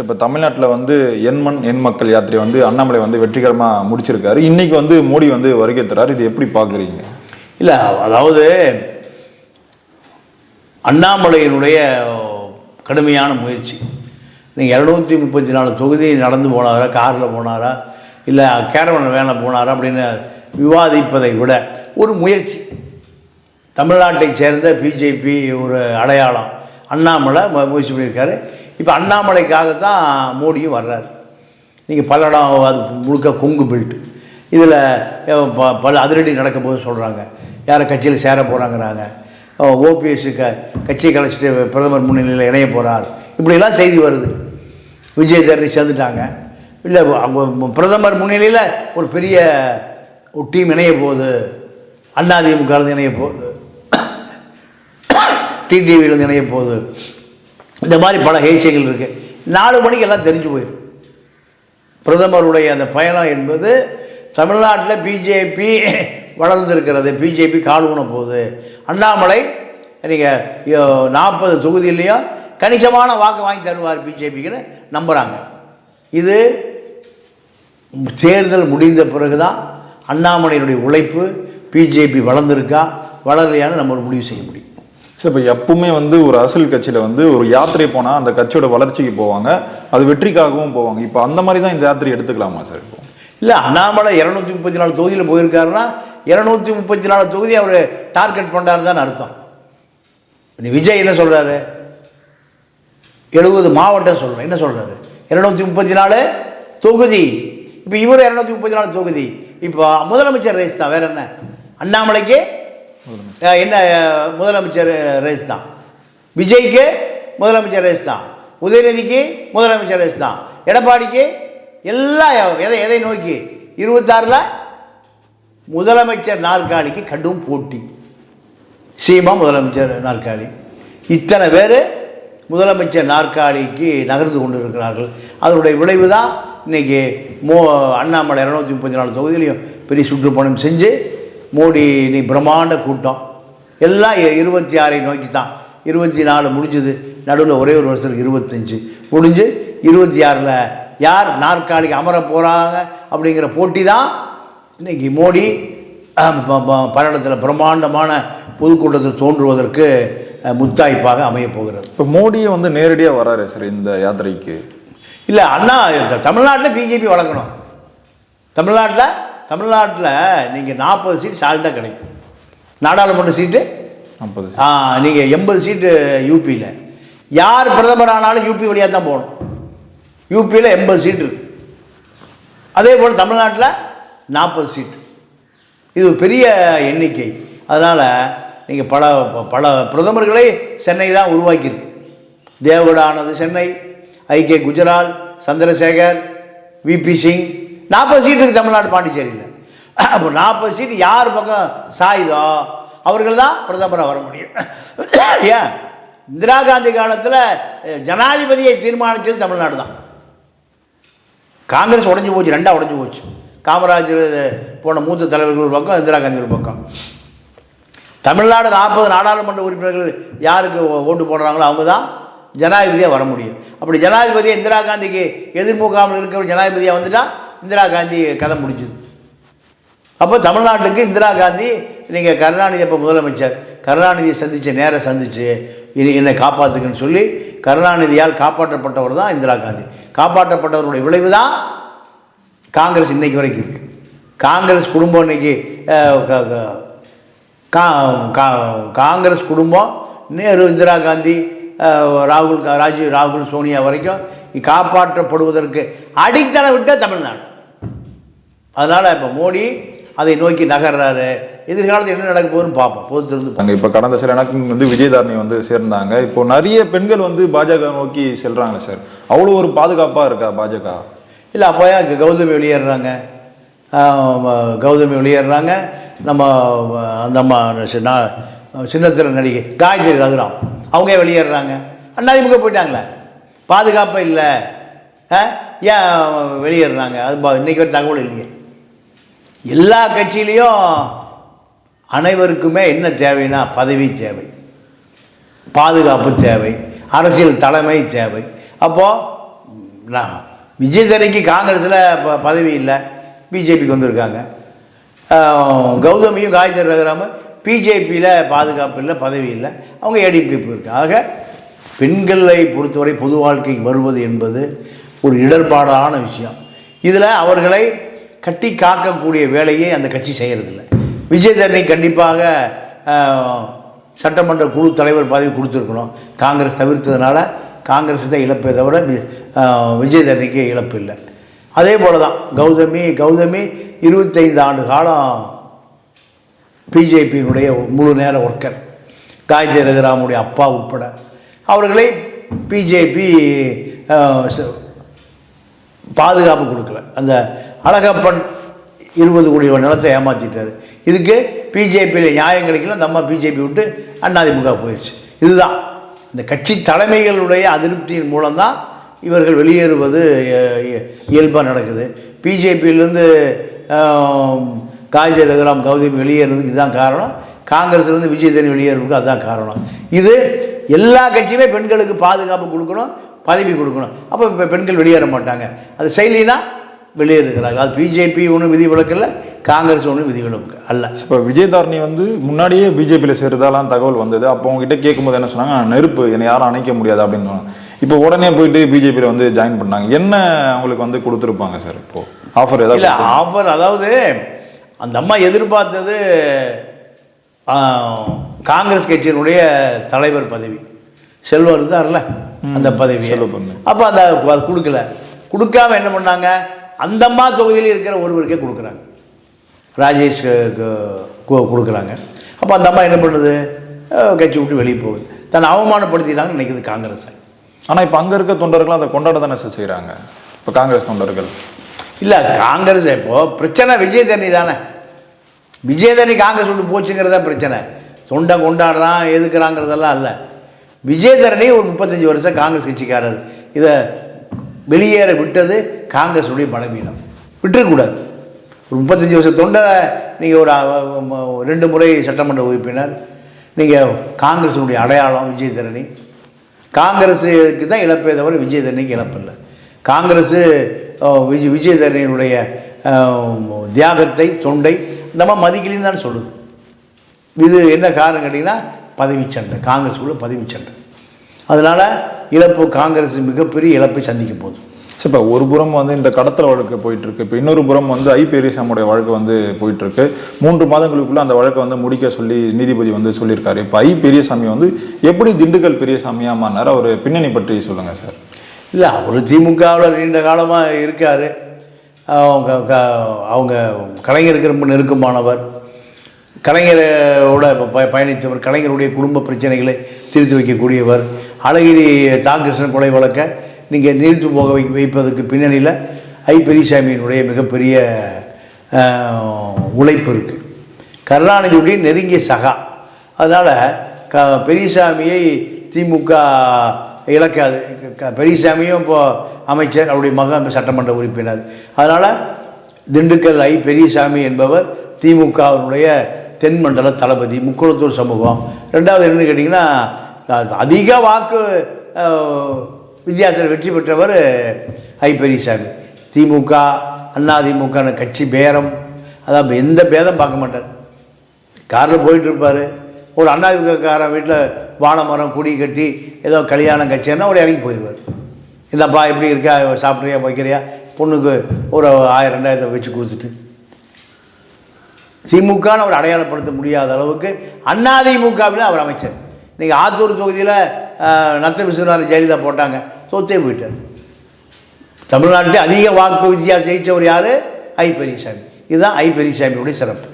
So இப்போ தமிழ்நாட்டில் வந்து எண்மண் எண் மக்கள் யாத்திரை வந்து அண்ணாமலை வந்து வெற்றிகரமாக முடிச்சிருக்காரு. இன்னைக்கு வந்து மோடி வந்து வருகை தராரு. இது எப்படி பார்க்குறீங்க இல்லை அதாவது அண்ணாமலையினுடைய கடுமையான முயற்சி. நீங்கள் இரநூத்தி முப்பத்தி நாலு தொகுதி நடந்து போனாரா காரில் போனாரா இல்லை கேரவன் வேலை போனாரா அப்படின்னு விவாதிப்பதை விட ஒரு முயற்சி. தமிழ்நாட்டை சேர்ந்த பிஜேபி ஒரு அடையாளம். அண்ணாமலை முயற்சி பண்ணியிருக்காரு. இப்போ அண்ணாமலைக்காக தான் மோடியும் வர்றாரு. நீங்கள் பல்லடம் அது முழுக்க கொங்கு பெல்ட் இதில் பல அதிரடி நடக்க சொல்கிறாங்க யாரை கட்சியில் சேர போகிறாங்கிறாங்க ஓபிஎஸ்ஸு க கட்சியை கலைச்சிட்டு பிரதமர் முன்னிலையில் இணைய போகிறார் இப்படிலாம் செய்தி வருது. விஜய் தரணி சேர்ந்துட்டாங்க. இல்லை பிரதமர் முன்னிலையில் ஒரு பெரிய ஒரு டீம் இணைய போகுது. அதிமுக இணைய போகுது. டிடிவியிலேருந்து இணைய போகுது. இந்த மாதிரி பல ஹேசியங்கள் இருக்குது நாலு மணிக்கு எல்லாம் தெரிஞ்சு போயிடும் பிரதமருடைய அந்த பயணம் என்பது தமிழ்நாட்டில் பிஜேபி வளர்ந்துருக்கிறது. பிஜேபி கால் ஊன போகுது. அண்ணாமலை நீங்கள் நாற்பது தொகுதியிலையும் கணிசமான வாக்கு வாங்கி தருவார் பிஜேபிக்குன்னு நம்புகிறாங்க இது தேர்தல் முடிந்த பிறகு தான் அண்ணாமலையினுடைய உழைப்பு பிஜேபி வளர்ந்துருக்கா வளரலையான்னு நம்ம ஒரு முடிவு செய்ய முடியும். சார் இப்போ எப்பவுமே வந்து ஒரு அரசியல் கட்சியில் வந்து ஒரு யாத்திரை போனால் அந்த கட்சியோட வளர்ச்சிக்கு போவாங்க. அது வெற்றிக்காகவும் போவாங்க. இப்போ அந்த மாதிரி தான் இந்த யாத்திரை எடுத்துக்கலாமா சார் இப்போ? இல்லை அண்ணாமலை இரநூத்தி முப்பத்தி நாலு தொகுதியில் போயிருக்காருன்னா இரநூத்தி முப்பத்தி நாலு தொகுதி அவர் டார்கெட் பண்ணார் தான் அர்த்தம். நீ விஜய் என்ன சொல்கிறாரு எழுபது மாவட்டம் சொல்கிறேன் என்ன சொல்கிறாரு இரநூத்தி முப்பத்தி நாலு தொகுதி. இப்போ இவர் இரநூத்தி முப்பத்தி நாலு தொகுதி. இப்போ முதலமைச்சர் ரேஸ் தான். வேற என்ன? அண்ணாமலைக்கு என்ன முதலமைச்சர் ரேஸ் தான். விஜய்க்கு முதலமைச்சர் ரேஸ் தான். உதயநிதிக்கு முதலமைச்சர் ரேஸ் தான். எடப்பாடிக்கு எல்லாம் எதை எதை நோக்கி? இருபத்தாறில் முதலமைச்சர் நாற்காலிக்கு கடும் போட்டி. சீமா முதலமைச்சர் நாற்காலி. இத்தனை பேர் முதலமைச்சர் நாற்காலிக்கு நகர்ந்து கொண்டு இருக்கிறார்கள் அதனுடைய விளைவு தான் இன்றைக்கி மோ அண்ணாமலை இரநூத்தி முப்பத்தி நாலு தொகுதியிலையும் பெரிய சுற்றுப்பயணம் செஞ்சு மோடி நீ பிரம்மாண்ட கூட்டம். எல்லாம் இருபத்தி ஆறை நோக்கி தான் இருபத்தி நாலு முடிஞ்சது. நடுவில் ஒரே ஒரு வருஷத்துக்கு இருபத்தஞ்சு. முடிஞ்சு இருபத்தி ஆறில் யார் நாற்காலிக்கு அமர போகிறாங்க அப்படிங்கிற போட்டி தான் இன்னைக்கு மோடி பல்லடத்தில் பிரம்மாண்டமான பொதுக்கூட்டத்தில் தோன்றுவதற்கு முத்தாய்ப்பாக அமையப் போகிறது. இப்போ மோடியே வந்து நேரடியாக வராரு சார் இந்த யாத்திரைக்கு? இல்லை அண்ணா தமிழ்நாட்டில் பிஜேபி வளர்க்கணும் தமிழ்நாட்டில் தமிழ்நாட்டில் நீங்கள் நாற்பது சீட் சால்ட்டாக கிடைக்கும். நாடாளுமன்ற சீட்டு? ஐம்பது நீங்கள் எண்பது சீட்டு யூபியில் யார் பிரதமர் ஆனாலும் யூபி வழியாக தான் போகணும். யூபியில் எண்பது சீட்டு இருக்கு. அதே போல் தமிழ்நாட்டில் நாற்பது சீட்டு. இது பெரிய எண்ணிக்கை. அதனால் நீங்கள் பல பல பிரதமர்களை சென்னை தான் உருவாக்கியிருக்கு. தேவகவுடா ஆனது Chennai I K Gujral Chandrashekhar V P Singh நாற்பது சீட்டு இருக்குது தமிழ்நாடு பாண்டிச்சேரியில். அப்போ நாற்பது சீட்டு யார் பக்கம்? சாயுதோ. அவர்கள் தான் பிரதமராக வர முடியும். ஏன்? இந்திரா காந்தி காலத்தில் ஜனாதிபதியை தீர்மானித்தது தமிழ்நாடு தான். காங்கிரஸ் உடஞ்சி போச்சு ரெண்டாக உடஞ்சி போச்சு. காமராஜர் போன மூத்த தலைவர்கள் ஒரு பக்கம் இந்திரா காந்தி ஒரு பக்கம். தமிழ்நாடு நாற்பது நாடாளுமன்ற உறுப்பினர்கள் யாருக்கு ஓட்டு போடுறாங்களோ அவங்க தான் ஜனாதிபதியாக வர முடியும். அப்படி ஜனாதிபதியை இந்திரா காந்திக்கு எதிர்முகாமல் இருக்கிற ஜனாதிபதியாக வந்துட்டால் இந்திரா காந்தி கதை முடிஞ்சுது. அப்போ தமிழ்நாட்டுக்கு இந்திரா காந்தி நீங்கள் கருணாநிதி அப்போ முதலமைச்சர் கருணாநிதியை சந்தித்து நேராக சந்தித்து இனி என்னை காப்பாற்றுக்குன்னு சொல்லி கருணாநிதியால் காப்பாற்றப்பட்டவர் தான் இந்திரா காந்தி. காப்பாற்றப்பட்டவருடைய விளைவு தான் காங்கிரஸ் இன்றைக்கு வரைக்கும் காங்கிரஸ் குடும்பம் இன்னைக்கு கா- கா- காங்கிரஸ் குடும்பம் நேரு இந்திரா காந்தி ராகுல் கா- ராஜீவ் ராகுல் சோனியா வரைக்கும் காப்பாற்றப்படுவதற்கு அடித்தளம் விட்ட தமிழ்நாடு. அதனால் இப்போ மோடி அதை நோக்கி நகர்றாரு. எதிர்காலத்தில் என்ன நடக்க போகுதுன்னு பார்ப்போம். பொறுத்திருந்து அங்கே இப்போ கடந்த சில நாட்கள் வந்து விஜயதாரணி வந்து சேர்ந்தாங்க. இப்போ நிறைய பெண்கள் வந்து பாஜக நோக்கி செல்றாங்க சார். அவ்வளோ ஒரு பாதுகாப்பாக இருக்கா பாஜக? இல்லை அப்போ ஏன் கௌதமி வெளியேறுறாங்க? ஆஹ் கௌதமி வெளியேறுறாங்க. நம்ம அந்த அம்மா சின்னத்திர நடிகை காயத்ரி ரகுராம் அவங்க ஏன் வெளியேறுறாங்க? அண்ணாதிமுக போயிட்டாங்களே. பாதுகாப்பே இல்லை? ஏன் வெளியேறுறாங்க? அது இன்னைக்கு ஒரு தகவல் இல்லையே. எல்லா கட்சியிலையும் அனைவருக்குமே என்ன தேவைன்னா பதவி தேவை பாதுகாப்பு தேவை அரசியல் தலைமை தேவை. அப்போது நான் விஜய் தரணிக்கு காங்கிரஸில் ப பதவி இல்லை. பிஜேபிக்கு வந்திருக்காங்க. கௌதமியும் காயத்ரி ரகுராம பிஜேபியில் பாதுகாப்பு இல்லை பதவி இல்லை. அவங்க ஏடிபி போயிருக்காங்க ஆக பெண்களை பொறுத்தவரை பொது வாழ்க்கைக்கு வருவது என்பது ஒரு இடர்பாடான விஷயம். இதில் அவர்களை கட்டி காக்கக்கூடிய வேலையை அந்த கட்சி செய்கிறதில்ல விஜய் தரணி கண்டிப்பாக சட்டமன்ற குழு தலைவர் பதவி கொடுத்துருக்கணும். காங்கிரஸ் தவிர்த்ததுனால காங்கிரஸ் தான் இழப்பே தவிர வி- விஜய் தரணிக்கு இழப்பு இல்லை. அதே போல தான் கௌதமி கௌதமி இருபத்தைந்து ஆண்டு காலம் பிஜேபியினுடைய முழு நேர ஒர்க்கர். காயத்ரி ரகுராமுடைய அப்பா உட்பட. அவர்களை பிஜேபி பாதுகாப்பு கொடுக்கல. அந்த அழகப்பன் இருபது கோடி நிலத்தை ஏமாற்றிட்டார் இதுக்கு பிஜேபியில் நியாயம் கிடைக்கல நம்ம பிஜேபி விட்டு அதிமுக போயிடுச்சு இதுதான். இந்த கட்சி தலைமைகளுடைய அதிருப்தியின் மூலம்தான் இவர்கள் வெளியேறுவது இயல்பாக நடக்குது. பிஜேபியிலேருந்து காய்ஜி ரகுராம் கௌதமி வெளியேறதுக்கு இதுதான் காரணம். காங்கிரஸ்லேருந்து விஜய் வெளியேறதுக்கு அதுதான் காரணம். இது எல்லா கட்சியுமே பெண்களுக்கு பாதுகாப்பு கொடுக்கணும் பதவி கொடுக்கணும். அப்போ இப்போ பெண்கள் வெளியேற மாட்டாங்க. அது செயலினா வெளியேறுகிறார்கள். அது பிஜேபி ஒன்றும் விதி விலக்கல்ல காங்கிரஸ் ஒன்றும் விதி விலக்கு அல்ல. இப்போ விஜயதாரணி வந்து முன்னாடியே பிஜேபியில் சேர்றதாலாம் தகவல் வந்தது. அப்போ உங்ககிட்ட கேட்கும்போது என்ன சொன்னாங்க? நெருப்பு என்னை யாரும் அணைக்க முடியாது அப்படின்னு சொன்னாங்க. இப்போ உடனே போயிட்டு பிஜேபியில் வந்து ஜாயின் பண்ணாங்க. என்ன அவங்களுக்கு வந்து கொடுத்துருப்பாங்க சார் இப்போ? ஆஃபர் ஏதாவது இல்லை ஆஃபர் அதாவது அந்த அம்மா எதிர்பார்த்தது காங்கிரஸ் கட்சியினுடைய தலைவர் பதவி. செல்வம் இருந்தார்ல அந்த பதவி. அப்போ அந்த அது கொடுக்கல. கொடுக்காம என்ன பண்ணாங்க? அந்த அம்மா தொகுதியில் இருக்கிற ஒருவருக்கே கொடுக்குறாங்க. ராஜேஷ் கொடுக்குறாங்க. அப்போ அந்த அம்மா என்ன பண்ணுது? கட்சி விட்டு வெளியே போகுது. தன்னை அவமானப்படுத்தினாங்கன்னு நினைக்குது காங்கிரஸ். ஆனால் இப்போ அங்கே இருக்க தொண்டர்கள் அதை கொண்டாட தானே சார் செய்கிறாங்க இப்போ காங்கிரஸ் தொண்டர்கள். இல்லை காங்கிரஸ் இப்போ பிரச்சனை விஜயதரணி தானே. விஜயதரணி காங்கிரஸ் விட்டு போச்சுங்கிறதா பிரச்சனை. தொண்டை கொண்டாடுறான் எதுக்குறாங்கிறதெல்லாம் இல்லை விஜயதரணி ஒரு முப்பத்தஞ்சு வருஷம் காங்கிரஸ் கட்சிக்காரர். இதை வெளியேற விட்டது காங்கிரஸுடைய பலவீனம். விட்டுறக்கூடாது. ஒரு முப்பத்தஞ்சு வருஷம் தொண்டரை நீங்கள் ஒரு ரெண்டு முறை சட்டமன்ற உறுப்பினர் நீங்கள் காங்கிரஸினுடைய அடையாளம் விஜயதரணி. காங்கிரஸுக்கு தான் இழப்பே தவிர விஜய் தரணிக்கு இழப்பில்லை காங்கிரஸு விஜய் விஜயதரணியினுடைய தரணியினுடைய தியாகத்தை தொண்டை இந்த மாதிரி மதிக்கலின்னு தான் சொல்லுது. இது என்ன காரணம் கேட்டிங்கன்னா பதவி சண்டை. காங்கிரஸுக்குள்ள பதவி சண்டை. அதனால் இழப்பு காங்கிரஸ் மிகப்பெரிய இழப்பை சந்திக்க போகுது. சார் இப்போ ஒரு புறம் வந்து இந்த கடத்தல் வழக்கு போயிட்டு இருக்கு இப்போ இன்னொரு புறம் வந்து ஐ பெரியசாமியுடைய வழக்கு வந்து போயிட்டு இருக்கு மூன்று மாதங்களுக்குள்ள அந்த வழக்கை வந்து முடிக்க சொல்லி நீதிபதி வந்து சொல்லியிருக்காரு. இப்போ ஐ பெரியசாமி வந்து எப்படி திண்டுக்கல் பெரியசாமியா மாறினார்? அவர் பின்னணி பற்றி சொல்லுங்க சார். இல்லை அவர் திமுகவில் நீண்ட காலமாக இருக்கார். அவங்க க- அவங்க கலைஞருக்கு ரொம்ப நெருக்கமானவர். கலைஞரோட பயணித்தவர் கலைஞருடைய குடும்ப பிரச்சனைகளை தீர்த்து வைக்கக்கூடியவர். அழகிரி தாங்கிருஷ்ணன் கொலை வழக்கை நீங்கள் நீர்த்து போக வை வைப்பதற்கு பின்னணியில் ஐ பெரியசாமியினுடைய மிகப்பெரிய உழைப்பு இருக்குது கருணாநிதியுடைய நெருங்கிய சகா. அதனால் க பெரியசாமியை திமுக இழக்காது. க- பெரியசாமியும் இப்போ அமைச்சர் அவருடைய மகன் சட்டமன்ற உறுப்பினர். அதனால் திண்டுக்கல் ஐ பெரியசாமி என்பவர் திமுகவினுடைய தென்மண்டல தளபதி முக்குளத்தூர் சமூகம். ரெண்டாவது என்னன்னு கேட்டிங்கன்னா அதிக வாக்கு வித்தியாசத்தில் வெற்றி பெற்றவர் ஐ பெரியசாமி திமுக அதிமுக கட்சி பேரம் அதான் எந்த பேதம் பார்க்க மாட்டார். காரில் போயிட்டு இருப்பார் ஒரு அண்ணாதிமுகக்காரன் வீட்டில் வாழை மரம் குடி கட்டி ஏதோ கல்யாணம் கட்சின்னா ஒரு இறங்கி போயிடுவார். இந்தப்பா எப்படி இருக்கா? சாப்பிட்றியா வைக்கிறியா? பொண்ணுக்கு ஒரு ஆயிரம் ரெண்டாயிரத்தை வச்சு கொடுத்துட்டு. திமுகன்னு அவர் அடையாளப்படுத்த முடியாத அளவுக்கு அதிமுகவில் அவர் அமைச்சர். இன்றைக்கி ஆத்தூர் தொகுதியில் நத்த விஸ்வநாதன் ஜெயலலிதா போட்டாங்க. தோத்தே போயிட்டார். தமிழ்நாட்டில் அதிக வாக்கு வித்தியாசம் ஜெயிச்சவர் யார்? ஐ பெரியசாமி. இதுதான் ஐ பெரியசாமியுடைய சிறப்பு.